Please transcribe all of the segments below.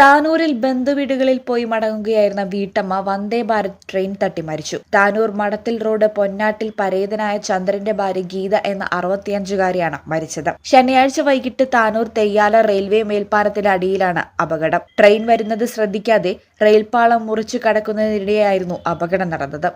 താനൂരിൽ ബന്ധുവീടുകളിൽ പോയി മടങ്ങുകയായിരുന്ന വീട്ടമ്മ വന്ദേ ഭാരത് ട്രെയിൻ തട്ടി മരിച്ചു. താനൂർ മടത്തിൽ റോഡ് പൊന്നാട്ടിൽ പരേതനായ ചന്ദ്രന്റെ ഭാര്യ ഗീത എന്ന അറുപത്തിയഞ്ചുകാരിയാണ് മരിച്ചത്. ശനിയാഴ്ച വൈകിട്ട് താനൂർ തെയ്യാല റെയിൽവേ മേൽപ്പാലത്തിന്റെ അടിയിലാണ് അപകടം. ട്രെയിൻ വരുന്നത് ശ്രദ്ധിക്കാതെ റെയിൽപാളം മുറിച്ചു കടക്കുന്നതിനിടെയായിരുന്നു അപകടം നടന്നത്.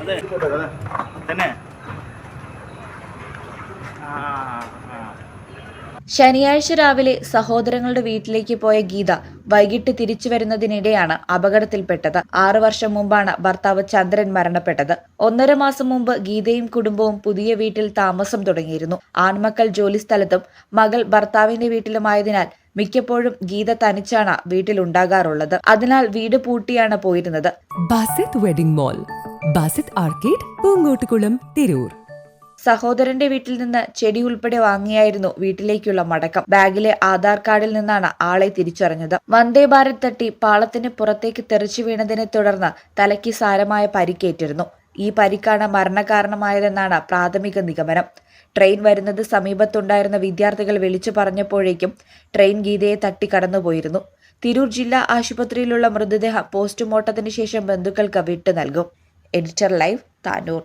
അതെ തന്നെ ആ ആ ശനിയാഴ്ച രാവിലെ സഹോദരങ്ങളുടെ വീട്ടിലേക്ക് പോയ ഗീത വൈകിട്ട് തിരിച്ചു വരുന്നതിനിടെയാണ് അപകടത്തിൽപ്പെട്ടത്. ആറു വർഷം മുമ്പാണ് ഭർത്താവ് ചന്ദ്രൻ മരണപ്പെട്ടത്. ഒന്നര മാസം മുമ്പ് ഗീതയും കുടുംബവും പുതിയ വീട്ടിൽ താമസം തുടങ്ങിയിരുന്നു. ആൺമക്കൾ ജോലിസ്ഥലത്തും മകൾ ഭർത്താവിന്റെ വീട്ടിലുമായതിനാൽ മിക്കപ്പോഴും ഗീത തനിച്ചാണ് വീട്ടിലുണ്ടാകാറുള്ളത്. അതിനാൽ വീട് പൂട്ടിയാണ് പോയിരുന്നത്. Basith wedding mall Basith arcade Poongottukulam Tirur. സഹോദരന്റെ വീട്ടിൽ നിന്ന് ചെടി ഉൾപ്പെടെ വാങ്ങിയായിരുന്നു വീട്ടിലേക്കുള്ള മടക്കം. ബാഗിലെ ആധാർ കാർഡിൽ നിന്നാണ് ആളെ തിരിച്ചറിഞ്ഞത്. വന്ദേ ഭാരത് തട്ടി പാളത്തിന് പുറത്തേക്ക് തെറിച്ചു വീണതിനെ തുടർന്ന് തലയ്ക്ക് സാരമായ പരിക്കേറ്റിരുന്നു. ഈ പരിക്കാണ് മരണകാരണമായതെന്നാണ് പ്രാഥമിക നിഗമനം. ട്രെയിൻ വരുന്നത് സമീപത്തുണ്ടായിരുന്ന വിദ്യാർത്ഥികൾ വിളിച്ചു പറഞ്ഞപ്പോഴേക്കും ട്രെയിൻ ഗീതയെ തട്ടി കടന്നുപോയിരുന്നു. തിരൂർ ജില്ലാ ആശുപത്രിയിലുള്ള മൃതദേഹം പോസ്റ്റ്മോർട്ടത്തിന് ശേഷം ബന്ധുക്കൾക്ക് വിട്ടു നൽകും. Editor live Tanur.